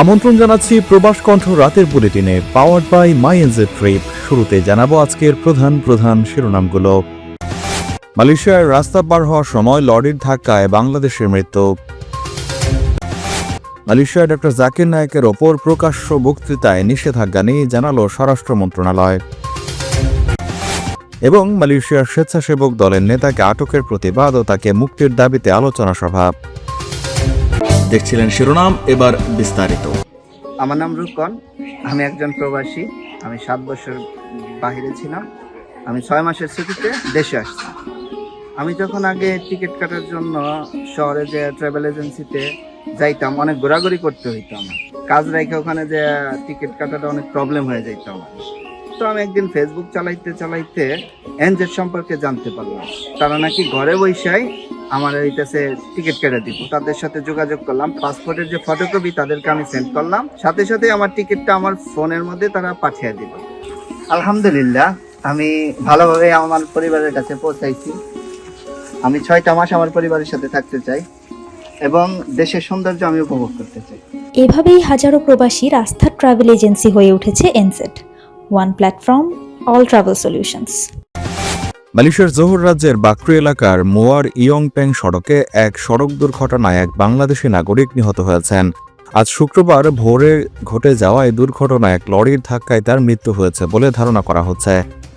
আমন্ত্রণ জানাচ্ছি প্রবাস কণ্ঠ রাতের বুলেটিনে powered by My NJ Trip শুরুতে জানাব আজকের প্রধান প্রধান শিরোনামগুলো। মালয়েশিয়ার রাস্তা পার হওয়ার সময় লরির ধাক্কায় বাংলাদেশের মৃত্যু। মালয়েশিয়ার ডক্টর জাকির নায়েকের ওপর প্রকাশ্য বক্তৃতায় নিষেধাজ্ঞা নিয়ে জানালো স্বরাষ্ট্র মন্ত্রণালয়। এবং মালয়েশিয়ার স্বেচ্ছাসেবক দলের নেতাকে আটকের প্রতিবাদ ও তাকে মুক্তির দাবিতে আলোচনা সভা। দেখছিলেন শিরোনাম, এবার বিস্তারিত। আমার নাম রুকন আমি একজন প্রবাসী, আমি সাত বছর বাহিরে ছিলাম, আমি ছয় মাসের ছুটিতে দেশে আসছি আমি যখন আগে টিকিট কাটার জন্য শহরে যে ট্রাভেল এজেন্সিতে যাইতাম, অনেক ঘোরাঘুরি করতে হইতো আমার। কাজ রেখে ওখানে যে টিকিট কাটাটা অনেক প্রবলেম হয়ে যাইতো আমার। তো আমি একদিন ফেসবুক চালাইতে চালাইতে এনজেড সম্পর্কে জানতে পারলাম। তারা নাকি ঘরে বৈশাই আমার এইটাতে টিকিট কেটে দিব। তাদের সাথে যোগাযোগ করলাম পাসপোর্টের যে ফটোকপি তাদেরকে আমি সেন্ড করলাম। সাথে সাথে আমার টিকিটটা আমার ফোনের মধ্যে তারা পাঠিয়ে দিল। আলহামদুলিল্লাহ, আমি ভালোভাবে আমার পরিবারের কাছে পৌঁছাইছি। আমি ছয়টা মাস আমার পরিবারের সাথে থাকতে চাই এবং দেশের সৌন্দর্য আমি উপভোগ করতে চাই। এভাবেই হাজারো প্রবাসী রাস্তার ট্রাভেল এজেন্সি হয়ে উঠেছে Enset one platform all travel solutions মালয়েশিয়ার জোহর রাজ্যের বাকরি এলাকার মোয়ার ইয়ংপ্যাং সড়কে এক সড়ক দুর্ঘটনায় এক বাংলাদেশি নাগরিক নিহত হয়েছেন। আজ শুক্রবার ভোরে ঘটে যাওয়া এই দুর্ঘটনায় এক লরির ধাক্কায় তার মৃত্যু হয়েছে বলে ধারণা করা হচ্ছে।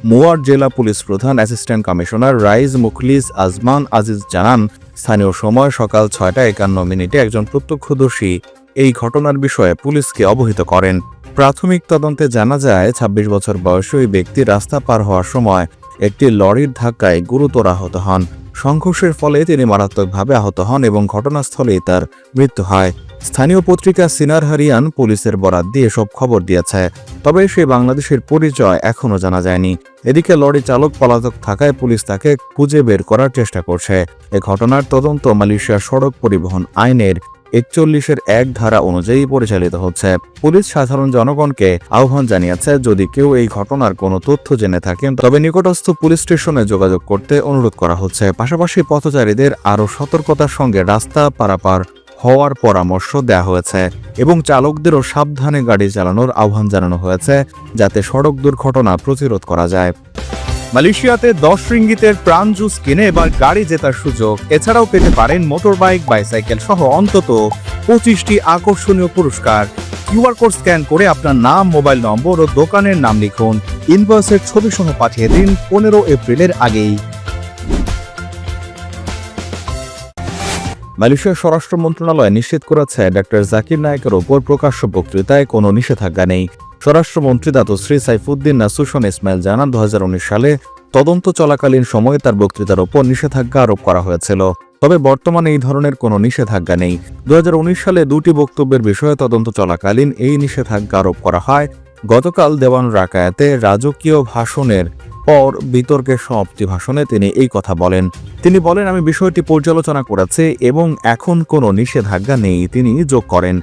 মোয়ার জেলা পুলিশ প্রধান assistant commissioner Raiz Mukhliz Azman Aziz জানান, স্থানীয় সময় সকাল ছয়টা একান্ন মিনিটে একজন প্রত্যক্ষদর্শী এই ঘটনার বিষয়ে পুলিশকে অবহিত করেন। প্রাথমিক তদন্তে জানা যায় ২৬ বছর বয়সী ওই ব্যক্তি রাস্তা পার হওয়ার সময় একটি লরির ধাক্কায় গুরুতর আহত হন। সংঘর্ষের ফলে তিনি মারাত্মকভাবে আহত হন এবং ঘটনাস্থলেই তার মৃত্যু হয়। স্থানীয় পত্রিকা সিনার হারিয়ান পুলিশের বরাত দিয়ে সব খবর দিয়েছে, তবে সে বাংলাদেশের পরিচয় এখনও জানা যায়নি। এদিকে লরি চালক পলাতক থাকায় পুলিশ তাকে খুঁজে বের করার চেষ্টা করছে। এ ঘটনার তদন্ত মালয়েশিয়া সড়ক পরিবহন আইনের একচল্লিশের এক ধারা অনুযায়ী পরিচালিত হচ্ছে। পুলিশ সাধারণ জনগণকে আহ্বান জানিয়েছে, যদি কেউ এই ঘটনার কোনো তথ্য জেনে থাকেন, তবে নিকটস্থ পুলিশ স্টেশনে যোগাযোগ করতে অনুরোধ করা হচ্ছে। পাশাপাশি পথচারীদের আরও সতর্কতার সঙ্গে রাস্তা পারাপার হওয়ার পরামর্শ দেওয়া হয়েছে এবং চালকদেরও সাবধানে গাড়ি চালানোর আহ্বান জানানো হয়েছে, যাতে সড়ক দুর্ঘটনা প্রতিরোধ করা যায়। মালয়েশিয়াতে দশ রিঙ্গিতের প্রাণ জুস কিনে এবার গাড়ি জেতার সুযোগ। এছাড়াও পেতে পারেন মোটর বাইক বাইসাইকেল সহ অন্তত পঁচিশটি আকর্ষণীয় পুরস্কার। কিউআর কোড স্ক্যান করে আপনার নাম, মোবাইল নম্বর ও দোকানের নাম লিখুন। ইনভয়েসের ছবি সহ পাঠিয়ে দিন পনেরো এপ্রিলের আগেই। মালয়েশিয়ার স্বরাষ্ট্র মন্ত্রণালয় নিশ্চিত করেছে ডক্টর জাকির নায়কের ওপর প্রকাশ্য বক্তৃতায় কোনো নিষেধাজ্ঞা নেই। স্বরাষ্ট্রমন্ত্রী দাতশ্রী সাইফুদ্দিন নাসুসন ইসমাইল জানান দু হাজার উনিশ সালে তদন্ত চলাকালীন সময়ে তার বক্তৃতার ওপর নিষেধাজ্ঞা আরোপ করা হয়েছিল। তবে বর্তমানে এই ধরনের কোনো নিষেধাজ্ঞা নেই। দু হাজার উনিশ সালে দুটি বক্তব্যের বিষয়ে তদন্ত চলাকালীন এই নিষেধাজ্ঞা আরোপ করা হয়। গতকাল দেওয়ান রাকায়াতে রাজকীয় ভাষণের পর বিতর্কের সমাপ্তি ভাষণে তিনি এই কথা বলেন। তিনি বলেন, আমি বিষয়টি পর্যালোচনা করেছি এবং এখন কোনো নিষেধাজ্ঞা নেই। তিনি যোগ করেন।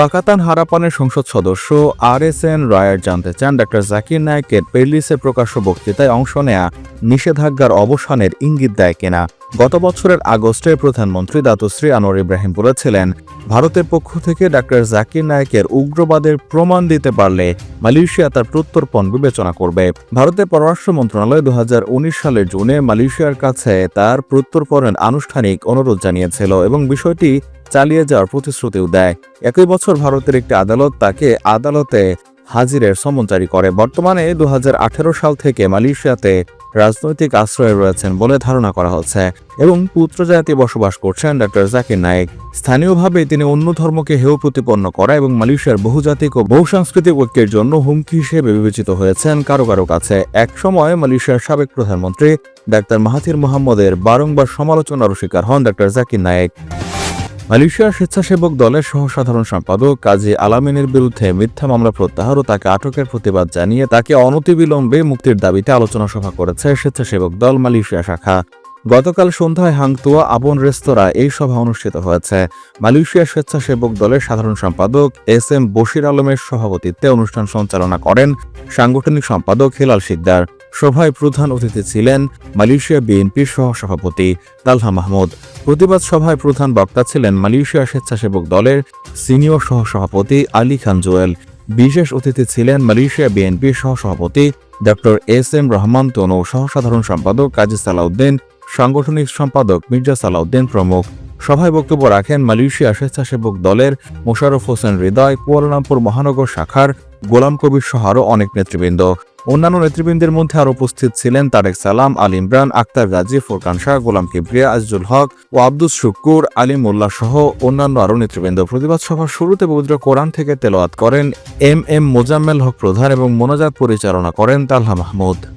পাকাতান হারাপানের সংসদ সদস্য আর এস এন রায়ার জানতে চান ডক্টর জাকির নায়কের পেরলিসে প্রকাশ্য বক্তৃতায় অংশ নেয়া নিষেধাজ্ঞার অবসানের ইঙ্গিত দেয় কিনা। গত বছরের আগস্টে প্রধানমন্ত্রী দাতুশ্রী আনোয়ার ইব্রাহিম বলেছিলেন, ভারতের পক্ষ থেকে ডক্টর জাকির নায়কের উগ্রবাদের প্রমাণ দিতে পারলে মালয়েশিয়া তার প্রত্যর্পণ বিবেচনা করবে। ভারতের পররাষ্ট্র মন্ত্রণালয় দু হাজার উনিশ সালের জুনে মালয়েশিয়ার কাছে তার প্রত্যর্পণের আনুষ্ঠানিক অনুরোধ জানিয়েছিল এবং বিষয়টি চালিয়ে যাওয়ার প্রতিশ্রুতিও দেয়। একই বছর ভারতের একটি আদালত তাকে আদালতে হাজিরের সমন জারি করে। বর্তমানে দু সাল থেকে মালয়েশিয়াতে রাজনৈতিক আশ্রয়ে রয়েছেন বলে ধারণা করা হচ্ছে এবং পুত্রজাতি বসবাস করছেন ডক্টর জাকির নায়েক। স্থানীয়ভাবে তিনি অন্য ধর্মকে হেয় প্রতিপন্ন করা এবং মালয়েশিয়ার বহুজাতিক ও বহুসাংস্কৃতিক ঐক্যের জন্য হুমকি হিসেবে বিবেচিত হয়েছেন কারও কারও কাছে। এক সময় মালয়েশিয়ার সাবেক প্রধানমন্ত্রী ডাক্তার মাহাথির মোহাম্মদের বারংবার সমালোচনারও শিকার হন ডক্টর জাকির নায়েক। মালয়েশিয়ার স্বেচ্ছাসেবক দলের সহসাধারণ সম্পাদক কাজী আলামিনের বিরুদ্ধে মিথ্যা মামলা প্রত্যাহার ও তাকে আটকের প্রতিবাদ জানিয়ে তাকে অনতিবিলম্বে মুক্তির দাবিতে আলোচনা সভা করেছে স্বেচ্ছাসেবক দল মালয়েশিয়া শাখা। গতকাল সন্ধ্যায় হাংতুয়া আবন রেস্তোরাঁ এই সভা অনুষ্ঠিত হয়েছে। মালয়েশিয়া স্বেচ্ছাসেবক দলের সাধারণ সম্পাদক এস এম বশির আলমের সভাপতিত্বে অনুষ্ঠান সঞ্চালনা করেন সাংগঠনিক সম্পাদক হেলাল শিকদার। সভায় প্রধান অতিথি ছিলেন মালয়েশিয়া বিএনপির সহসভাপতি তালহা মাহমুদ। প্রতিবাদ সভায় প্রধান বক্তা ছিলেন মালয়েশিয়া স্বেচ্ছাসেবক দলের সিনিয়র সহসভাপতি আলী খান জোয়েল। বিশেষ অতিথি ছিলেন মালয়েশিয়া বিএনপির সহসভাপতি doctor S M Rahman Tanu সহসাধারণ সম্পাদক কাজী সালাউদ্দিন, সাংগঠনিক সম্পাদক মির্জা সালাউদ্দিন প্রমুখ। সভায় বক্তব্য রাখেন মালয়েশিয়া স্বেচ্ছাসেবক দলের মোশাররফ হোসেন হৃদয়, কুয়ালালামপুর মহানগর শাখার গোলাম কবির সহ আরও অনেক নেতৃবৃন্দ। অন্যান্য নেতৃবৃন্দের মধ্যে আরও উপস্থিত ছিলেন তারেক সালাম, আল ইমরান, আক্তার গাজী ফোরকান শাহ, গোলাম কিবরিয়া, আজিজুল হক ও আব্দুস শুকুর মোল্লা সহ অন্যান্য আরও নেতৃবৃন্দ। প্রতিবাদ সভার শুরুতে পবিত্র কোরআন থেকে তেলোয়াত করেন এম এম মোজাম্মেল হক প্রধান এবং মোনাজাত পরিচালনা করেন তালহা মাহমুদ।